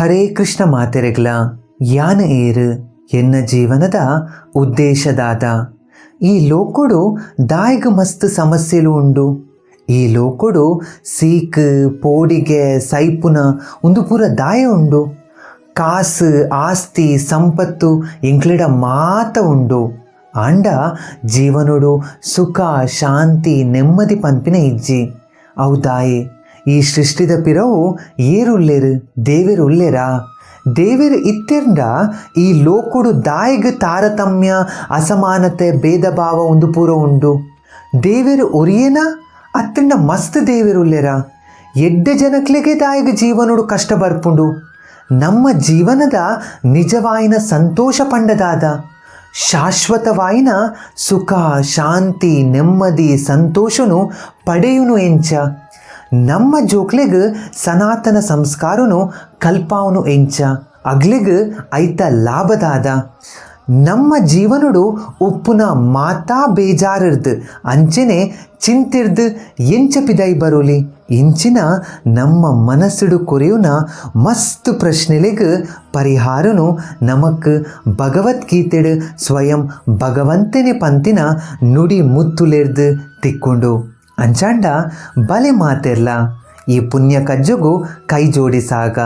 ಹರೇ ಕೃಷ್ಣ ಮಾತೆರೆಗ್ಲ ಯಾನ ಏರು ಎನ್ನ ಜೀವನದ ಉದ್ದೇಶದಾದ. ಈ ಲೋಕೊಡು ದಾಯಗ ಮಸ್ತ್ ಸಮಸ್ಯೆಲು ಉಂಡು. ಈ ಲೋಕೊಡು ಸೀಕ್, ಪೋಡಿಗೆ, ಸೈಪುನ ಒಂದು ಪೂರ ದಾಯ ಉಂಡು. ಕಾಸು, ಆಸ್ತಿ, ಸಂಪತ್ತು ಇಂಕ್ಲಿಡ ಮಾತ ಉಂಡು. ಆಂಡ ಜೀವನುಡು ಸುಖ, ಶಾಂತಿ, ನೆಮ್ಮದಿ ಪಂಪಿನ ಇಜ್ಜಿ. ಅವು ದಾಯೆ. ಈ ಸೃಷ್ಟಿದ ಪಿರವು ಏರುಲ್ಲೆರು ಉಲ್ಲೆರಾ ದೇವೆರು ಇತ್ತೆರ್ಂಡ ಈ ಲೋಕುಡು ದಾಯಿಗ ತಾರತಮ್ಯ, ಅಸಮಾನತೆ ಭೇದ ಭಾವ ಒಂದು ಪೂರ ಉಂಡು. ದೇವರು ಒರಿಯೇನ? ಅತ್ತಂಡ ಮಸ್ತ್ ದೇವೆರು ಉಲ್ಲೆರಾ ಎಡ್ಡೆ ಜನಕ್ಲೆಗೆ ದಾಯಿಗ ಜೀವನೋಡು ಕಷ್ಟ ಬರ್ಪುಂಡು. ನಮ್ಮ ಜೀವನದ ನಿಜವಾಯಿನ ಸಂತೋಷ ಪಂಡದಾದ ಶಾಶ್ವತವಾಯಿನ ಸುಖ, ಶಾಂತಿ, ನೆಮ್ಮದಿ, ಸಂತೋಷನು ಪಡೆಯುನು ಎಂಚ. ನಮ್ಮ ಜೋಕ್ಲೆಗ್ ಸನಾತನ ಸಂಸ್ಕಾರನು ಕಲ್ಪಾವನು ಎಂಚ, ಅಗ್ಲೆಗ್ ಐತ ಲಾಭದಾದ. ನಮ್ಮ ಜೀವನಡು ಉಪ್ಪುನ ಮಾತಾ ಬೇಜಾರಿರ್ದು, ಅಂಚೆನೆ ಚಿಂತಿರ್ದು ಎಂಚ ಪಿದೈ ಬರೋಲಿ? ಇಂಚಿನ ನಮ್ಮ ಮನಸ್ಸಿಡು ಕೊರೆಯುನ ಮಸ್ತ್ ಪ್ರಶ್ನೆಲೆಗ್ ಪರಿಹಾರನು ನಮಕ್ ಭಗವದ್ಗೀತೆಡು ಸ್ವಯಂ ಭಗವಂತನೇ ಪಂತಿನ ನುಡಿ ಮುತ್ತುಲೆರ್ದು ತಿಕ್ಕೊಂಡು. ಅಂಚಾಂಡ, ಬಲೆ ಮಾತೆಲ್ಲ ಈ ಪುಣ್ಯ ಕಜ್ಜುಗೂ ಕೈ ಜೋಡಿಸಾಗ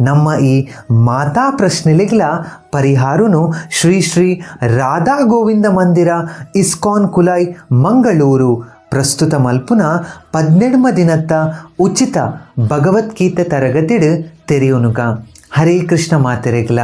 ನಮ್ಮ ಈ ಮಾತಾ ಪ್ರಶ್ನೆಲಿಗ್ಲ ಪರಿಹಾರನು ಶ್ರೀ ಶ್ರೀ ರಾಧಾ ಗೋವಿಂದ ಮಂದಿರ, ಇಸ್ಕಾನ್ ಕುಲೈ ಮಂಗಳೂರು. ಪ್ರಸ್ತುತ ಮಲ್ಪುನ ಪದ್ನೆಡ್ಮ ದಿನತ್ತ ಉಚಿತ ಭಗವದ್ಗೀತೆ ತರಗತಿಡ್ ತೆರೆಯುನುಗ. ಹರೇ ಕೃಷ್ಣ ಮಾತೆರೆಗ್ಲ.